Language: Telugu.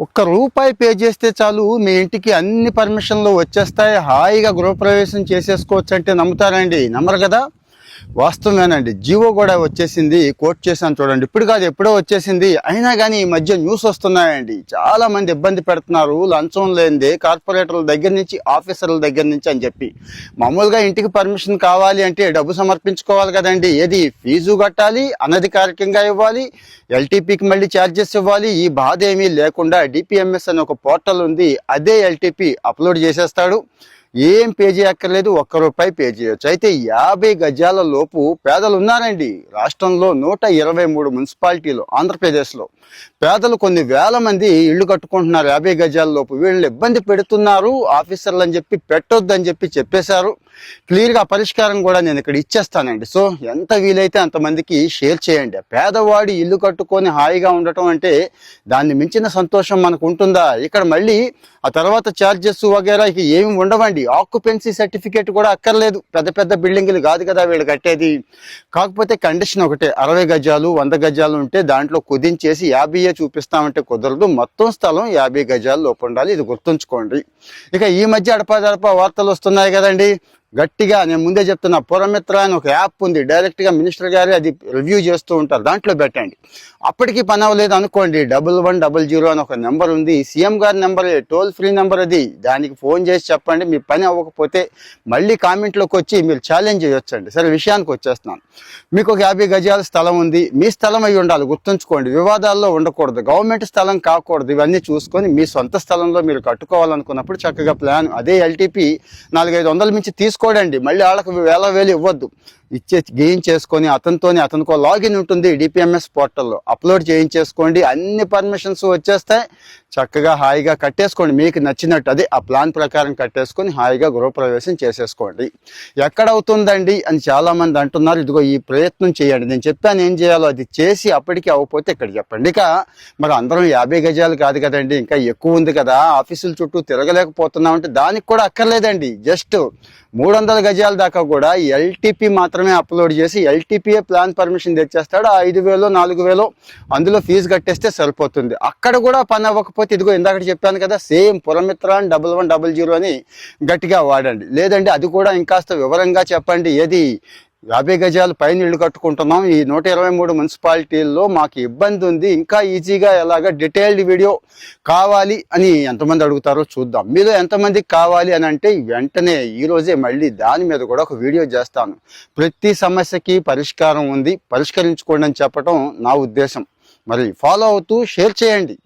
ఒక్క రూపాయి పే చేస్తే చాలు మీ ఇంటికి అన్ని పర్మిషన్లు వచ్చేస్తాయి. హాయిగా గృహప్రవేశం చేసేసుకోవచ్చు అంటే నమ్ముతారండి. నమ్మరు కదా? వాస్తవమేనండి జీవో కూడా వచ్చేసింది కోట్ చేశాను చూడండి. ఇప్పుడు కాదు ఎప్పుడో వచ్చేసింది. అయినా కానీ ఈ మధ్య న్యూస్ వస్తున్నాయండి. చాలా మంది ఇబ్బంది పెడుతున్నారు లంచం లేనిదే కార్పొరేటర్ల దగ్గర నుంచి ఆఫీసర్ల దగ్గర నుంచి అని చెప్పి. మామూలుగా ఇంటికి పర్మిషన్ కావాలి అంటే డబ్బు సమర్పించుకోవాలి కదండి. ఏది? ఫీజు కట్టాలి అనధికారికంగా ఇవ్వాలి ఎల్టీపీకి మళ్ళీ ఛార్జెస్ ఇవ్వాలి. ఈ బాధ ఏమీ లేకుండా డిపిఎంఎస్ అనే ఒక పోర్టల్ ఉంది. అదే ఎల్టీపీ అప్లోడ్ చేసేస్తాడు. ఏం పే చేయక్కర్లేదు ఒక్క రూపాయి పే చేయొచ్చు. అయితే యాభై గజాల లోపు పేదలు ఉన్నారండి రాష్ట్రంలో నూట ఇరవై మూడు మున్సిపాలిటీలు ఆంధ్రప్రదేశ్లో. పేదలు కొన్ని వేల మంది ఇళ్ళు కట్టుకుంటున్నారు. యాభై గజాల లోపు వీళ్ళు ఇబ్బంది పెడుతున్నారు. ఆఫీసర్లు అని చెప్పి పెట్టొద్దని చెప్పి చెప్పేశారు. క్లియర్గా పరిష్కారం కూడా నేను ఇక్కడ ఇచ్చేస్తానండి. సో ఎంత వీలైతే అంతమందికి షేర్ చేయండి. పేదవాడి ఇల్లు కట్టుకొని హాయిగా ఉండటం అంటే దాన్ని మించిన సంతోషం మనకు ఉంటుందా? ఇక్కడ మళ్ళీ ఆ తర్వాత ఛార్జెస్ వగేరా ఇక ఏమి ఉండవండి. ఆక్యుపెన్సీ సర్టిఫికేట్ కూడా అక్కర్లేదు. పెద్ద పెద్ద బిల్డింగ్లు కాదు కదా వీళ్ళు కట్టేది. కాకపోతే కండిషన్ ఒకటే. అరవై గజాలు వంద గజాలు ఉంటే దాంట్లో కుదించేసి యాభైయే చూపిస్తామంటే కుదరదు. మొత్తం స్థలం యాభై గజాలు లోపు ఉండాలి. ఇది గుర్తుంచుకోండి. ఇక ఈ మధ్య అడపాదడపా వార్తలు వస్తున్నాయి కదండి. గట్టిగా నేను ముందే చెప్తున్నా పురమిత్ర అని ఒక యాప్ ఉంది. డైరెక్ట్గా మినిస్టర్ గారే అది రివ్యూ చేస్తూ ఉంటారు. దాంట్లో పెట్టండి. అప్పటికి పని అవ్వలేదు అనుకోండి డబుల్ వన్ డబుల్ జీరో అని ఒక నెంబర్ ఉంది. సీఎం గారి నెంబర్ టోల్ ఫ్రీ నెంబర్ అది. దానికి ఫోన్ చేసి చెప్పండి మీ పని అవ్వకపోతే మళ్ళీ కామెంట్లోకి వచ్చి మీరు ఛాలెంజ్ చేయొచ్చండి. సరే విషయానికి వచ్చేస్తున్నాను. మీకు ఒక యాభై గజాల స్థలం ఉంది. మీ స్థలం అయి ఉండాలి గుర్తుంచుకోండి. వివాదాల్లో ఉండకూడదు. గవర్నమెంట్ స్థలం కాకూడదు. ఇవన్నీ చూసుకొని మీ సొంత స్థలంలో మీరు కట్టుకోవాలనుకున్నప్పుడు చక్కగా ప్లాన్ అదే ఎల్టీపీ నాలుగైదు వందల మించి చేసుకోడండి. మళ్ళీ వాళ్ళకి వేల వేలు ఇవ్వద్దు. ఇచ్చే గెయిన్ చేసుకొని అతనితోని అతనికో లాగిన్ ఉంటుంది డిపిఎంఎస్ పోర్టల్లో. అప్లోడ్ చేయించేసుకోండి. అన్ని పర్మిషన్స్ వచ్చేస్తాయి. చక్కగా హాయిగా కట్టేసుకోండి. మీకు నచ్చినట్టు అదే ఆ ప్లాన్ ప్రకారం కట్టేసుకొని హాయిగా గృహప్రవేశం చేసేసుకోండి. ఎక్కడ అవుతుందండి అని చాలామంది అంటున్నారు. ఇదిగో ఈ ప్రయత్నం చేయండి. నేను చెప్పాను ఏం చేయాలో అది చేసి అప్పటికి అవ్వకపోతే ఇక్కడ చెప్పండి. ఇక మరి అందరం యాభై గజాలు కాదు కదండి. ఇంకా ఎక్కువ ఉంది కదా. ఆఫీసుల చుట్టూ తిరగలేకపోతున్నాం అంటే దానికి కూడా అక్కర్లేదండి. జస్ట్ మూడు మూడు వందల గజాల దాకా కూడా ఎల్టీపీ మాత్రమే అప్లోడ్ చేసి ఎల్టీపీఏ ప్లాన్ పర్మిషన్ తెచ్చేస్తాడు. ఆ ఐదు వేలు నాలుగు వేలు అందులో ఫీజు కట్టేస్తే సరిపోతుంది. అక్కడ కూడా పని అవ్వకపోతే ఇదిగో ఇందాక చెప్పాను కదా same Puramitra double one double zero అని గట్టిగా వాడండి. లేదండి అది కూడా ఇంకాస్త వివరంగా చెప్పండి. ఏది యాభై గజాలు పైన ఇల్లు కట్టుకుంటున్నాం. ఈ నూట ఇరవై మూడు మున్సిపాలిటీల్లో మాకు ఇబ్బంది ఉంది. ఇంకా ఈజీగా ఎలాగ డీటెయిల్డ్ వీడియో కావాలి అని ఎంతమంది అడుగుతారో చూద్దాం. మీలో ఎంతమందికి కావాలి అని అంటే వెంటనే ఈరోజే మళ్ళీ దాని మీద కూడా ఒక వీడియో చేస్తాను. ప్రతి సమస్యకి పరిష్కారం ఉంది. పరిష్కరించుకోండి అని చెప్పడం నా ఉద్దేశం. మరి ఫాలో అవుతూ షేర్ చేయండి.